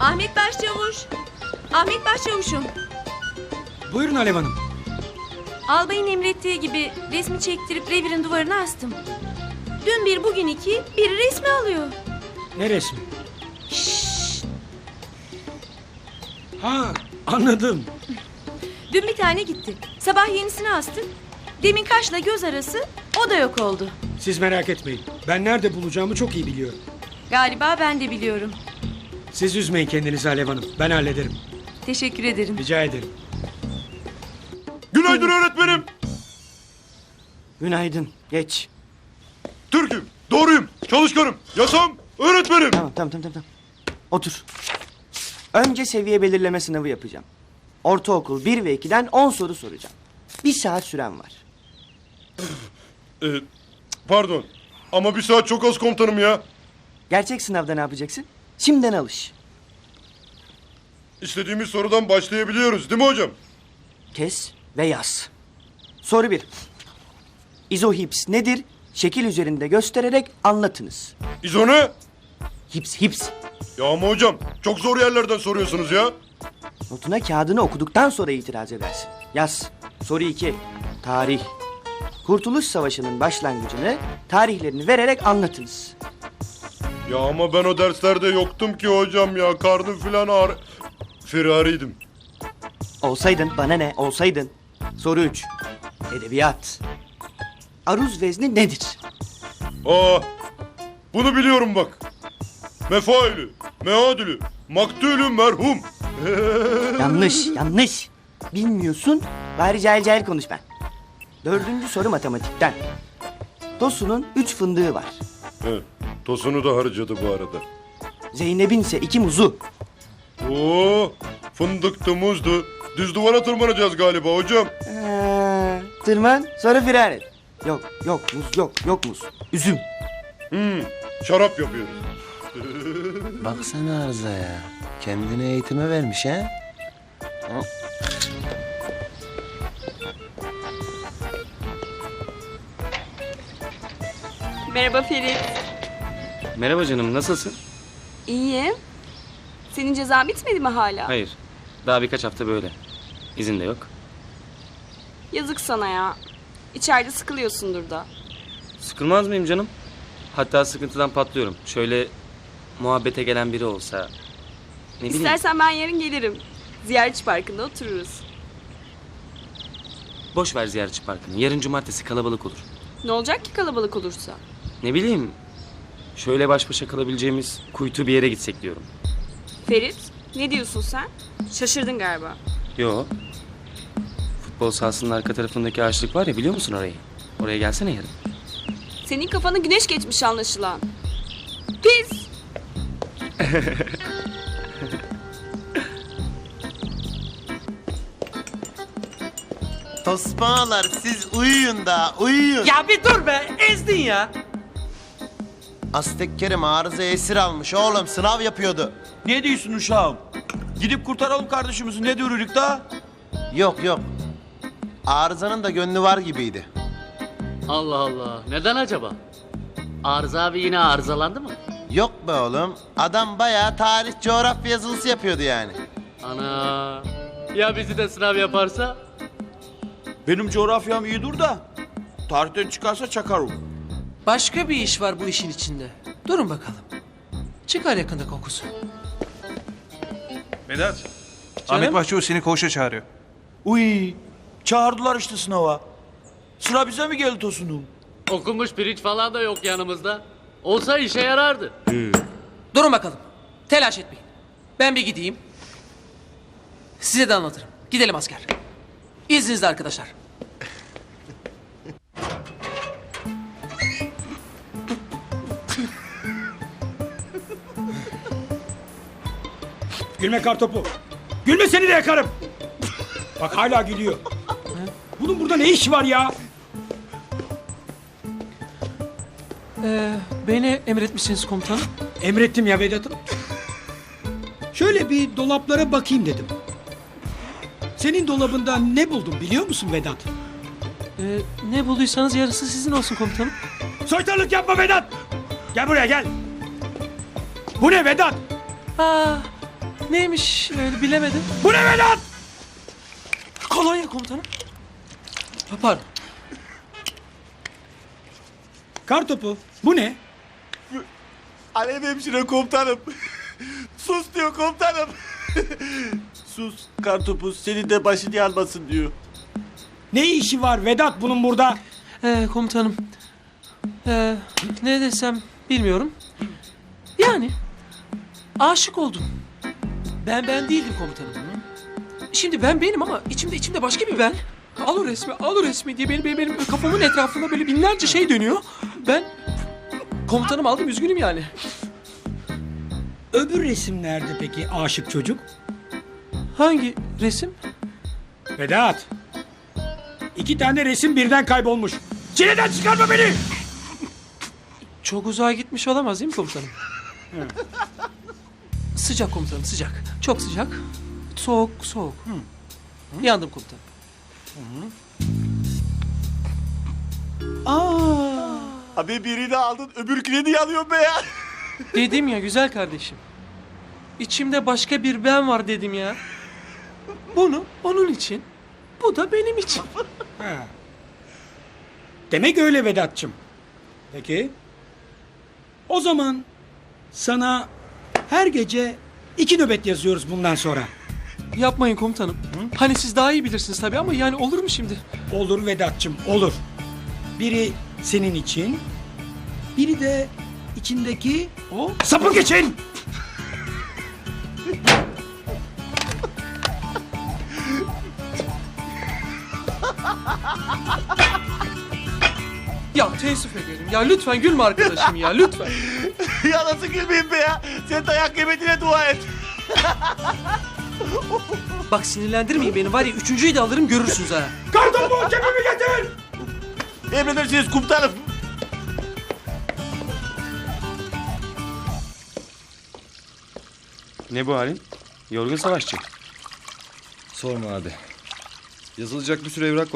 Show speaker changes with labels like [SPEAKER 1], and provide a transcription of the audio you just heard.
[SPEAKER 1] Ahmet Başçavuş. Ahmet Başçavuş'um.
[SPEAKER 2] Buyurun Alev Hanım.
[SPEAKER 1] Albayın emrettiği gibi resmi çektirip revirin duvarına astım. Dün bir bugün iki biri resmi alıyor.
[SPEAKER 2] Ne resmi? Ha anladım.
[SPEAKER 1] Dün bir tane gitti. Sabah yenisini astım. Demin kaşla göz arası o da yok oldu.
[SPEAKER 2] Siz merak etmeyin. Ben nerede bulacağımı çok iyi biliyorum.
[SPEAKER 1] Galiba ben de biliyorum.
[SPEAKER 2] Siz üzmeyin kendinizi Alev Hanım. Ben hallederim.
[SPEAKER 1] Teşekkür ederim.
[SPEAKER 2] Rica ederim.
[SPEAKER 3] Günaydın öğretmenim.
[SPEAKER 4] Günaydın. Geç.
[SPEAKER 3] Türk'üm, doğruyum, çalışkanım, yasam, öğretmenim.
[SPEAKER 4] Tamam tamam tamam tamam. Otur. Önce seviye belirleme sınavı yapacağım. Ortaokul 1 ve 2'den 10 soru soracağım. Bir saat süren var.
[SPEAKER 3] Ee, pardon ama bir saat çok az komutanım ya.
[SPEAKER 4] Gerçek sınavda ne yapacaksın? Şimdiden alış.
[SPEAKER 3] İstediğimiz sorudan başlayabiliyoruz değil mi hocam?
[SPEAKER 4] Kes ve yaz. Soru 1. İzohips nedir? Şekil üzerinde göstererek anlatınız.
[SPEAKER 3] İzone.
[SPEAKER 4] Hips hips.
[SPEAKER 3] Ya ama hocam çok zor yerlerden soruyorsunuz ya.
[SPEAKER 4] Notuna kağıdını okuduktan sonra itiraz edersin. Yaz. Soru 2. Tarih. Kurtuluş Savaşı'nın başlangıcını, tarihlerini vererek anlatınız.
[SPEAKER 3] Ya ama ben o derslerde yoktum ki hocam ya. Karnım filan ağrı... Firariydim.
[SPEAKER 4] Olsaydın bana ne olsaydın. Soru 3. Edebiyat. Aruz vezni nedir?
[SPEAKER 3] Aa, bunu biliyorum bak. Mefailü, meadülü, maktulü merhum.
[SPEAKER 4] Yanlış, yanlış. Bilmiyorsun, bari cahil cahil konuş ben. Dördüncü soru matematikten. Tosun'un üç fındığı var.
[SPEAKER 3] Evet, tosunu da harcadı bu arada.
[SPEAKER 4] Zeynep'in ise iki muzu.
[SPEAKER 3] Oo, fındıktı, muzdu. Düz duvara tırmanacağız galiba hocam.
[SPEAKER 4] Ee, tırman, sonra firar et. Yok, yok muz, yok, yok muz. Üzüm.
[SPEAKER 3] Hmm, şarap yapıyoruz.
[SPEAKER 5] Baksana Arıza ya. Kendini eğitime vermiş ha.
[SPEAKER 6] Merhaba Ferit.
[SPEAKER 7] Merhaba canım, nasılsın?
[SPEAKER 6] İyiyim. Senin ceza bitmedi mi hala?
[SPEAKER 7] Hayır, daha birkaç hafta böyle. İzin de yok.
[SPEAKER 6] Yazık sana ya. İçeride sıkılıyorsundur da.
[SPEAKER 7] Sıkılmaz mıyım canım? Hatta sıkıntıdan patlıyorum. Şöyle muhabbete gelen biri olsa... Ne bileyim,
[SPEAKER 6] İstersen ben yarın gelirim. Ziyaretçi parkında otururuz.
[SPEAKER 7] boş ver ziyaretçi parkını. Yarın cumartesi kalabalık olur.
[SPEAKER 6] Ne olacak ki kalabalık olursa?
[SPEAKER 7] Ne bileyim, şöyle baş başa kalabileceğimiz kuytu bir yere gitsek diyorum.
[SPEAKER 6] Ferit, ne diyorsun sen? Şaşırdın galiba.
[SPEAKER 7] Yo. Futbol sahasının arka tarafındaki ağaçlık var ya biliyor musun orayı? Oraya gelsene yarın.
[SPEAKER 6] Senin kafana güneş geçmiş anlaşılan. Pis!
[SPEAKER 5] Tosbağalar siz uyuyun da uyuyun.
[SPEAKER 8] Ya bir dur be ezdin ya.
[SPEAKER 5] Aztek Kerim arıza esir almış oğlum sınav yapıyordu.
[SPEAKER 8] Ne diyorsun uşağım? Gidip kurtaralım kardeşimizi ne dürürük da?
[SPEAKER 5] Yok yok. Arızanın da gönlü var gibiydi.
[SPEAKER 9] Allah Allah. Neden acaba? Arıza abi yine arızalandı mı?
[SPEAKER 5] Yok be oğlum. Adam bayağı tarih coğrafya yazılısı yapıyordu yani.
[SPEAKER 9] Ana. Ya bizi de sınav yaparsa?
[SPEAKER 8] Benim coğrafyam iyi dur da. Tarihten çıkarsa çakarım.
[SPEAKER 10] Başka bir iş var bu işin içinde. Durun bakalım. Çıkar yakında kokusu.
[SPEAKER 11] Vedat.
[SPEAKER 10] Canım?
[SPEAKER 11] Ahmet Başçavuş seni koğuşa çağırıyor.
[SPEAKER 8] Uy, çağırdılar işte sınava. Sıra bize mi geldi Tosun'um?
[SPEAKER 9] Okumuş pirinç falan da yok yanımızda. Olsa işe yarardı.
[SPEAKER 10] Durun bakalım. Telaş etmeyin. Ben bir gideyim. Size de anlatırım. Gidelim asker. İzninizle arkadaşlar.
[SPEAKER 2] Gülme kartopu. Gülme seni de yakarım. Bak hala gülüyor. Bunun burada ne işi var ya?
[SPEAKER 10] Ee, beni emretmişsiniz komutanım.
[SPEAKER 2] Emrettim ya Vedat'ım. Şöyle bir dolaplara bakayım dedim. Senin dolabında ne buldum biliyor musun Vedat?
[SPEAKER 10] Ee, ne bulduysanız yarısı sizin olsun komutanım.
[SPEAKER 2] Soytarlık yapma Vedat. Gel buraya gel. Bu ne Vedat?
[SPEAKER 10] Aa, Neymiş öyle bilemedim.
[SPEAKER 2] Bu ne Vedat?
[SPEAKER 10] Kolonya komutanım. Ha, Pardon.
[SPEAKER 2] Kartopu. Bu ne?
[SPEAKER 12] Alev hemşire komutanım. Sus diyor komutanım. Sus kartopuz senin de başını yanmasın diyor.
[SPEAKER 2] Ne işi var Vedat bunun burada?
[SPEAKER 10] Ee, komutanım. Ee, ne desem bilmiyorum. Yani aşık oldum. Ben ben değildim komutanım. Şimdi ben benim ama içimde içimde başka bir ben. Al o resmi, al o resmi diye benim, benim, benim kafamın etrafında böyle binlerce şey dönüyor. Ben komutanım aldım üzgünüm yani.
[SPEAKER 2] Öbür resim nerede peki aşık çocuk?
[SPEAKER 10] Hangi resim?
[SPEAKER 2] Vedat. İki tane resim birden kaybolmuş. Çileden çıkarma beni.
[SPEAKER 10] Çok uzağa gitmiş olamaz değil mi komutanım? Sıcak komutanım sıcak. Çok sıcak. Soğuk soğuk. Yandım komutanım. Aa,
[SPEAKER 12] Abi birini aldın öbürkünü niye alıyorsun be ya?
[SPEAKER 10] dedim ya güzel kardeşim. İçimde başka bir ben var dedim ya. Bunu onun için, bu da benim için.
[SPEAKER 2] Ha. Demek öyle Vedat'cığım. Peki. O zaman sana her gece iki nöbet yazıyoruz bundan sonra.
[SPEAKER 10] Yapmayın komutanım. Hani siz daha iyi bilirsiniz tabii ama yani olur mu şimdi?
[SPEAKER 2] Olur Vedat'cığım olur. Biri senin için, biri de içindeki o sapık için.
[SPEAKER 10] Ya teessüf ederim. Ya lütfen gülme arkadaşım ya lütfen.
[SPEAKER 12] ya nasıl gülmeyeyim be ya? Sen dayak yemediğine dua et.
[SPEAKER 10] Bak sinirlendirmeyin beni var ya üçüncüyü de alırım görürsünüz ha.
[SPEAKER 2] Kartopu kepimi getir.
[SPEAKER 12] Emredersiniz komutanım.
[SPEAKER 7] Ne bu halin? Yorgun savaşçı.
[SPEAKER 13] Sorma abi. Yazılacak bir sürü evrak var.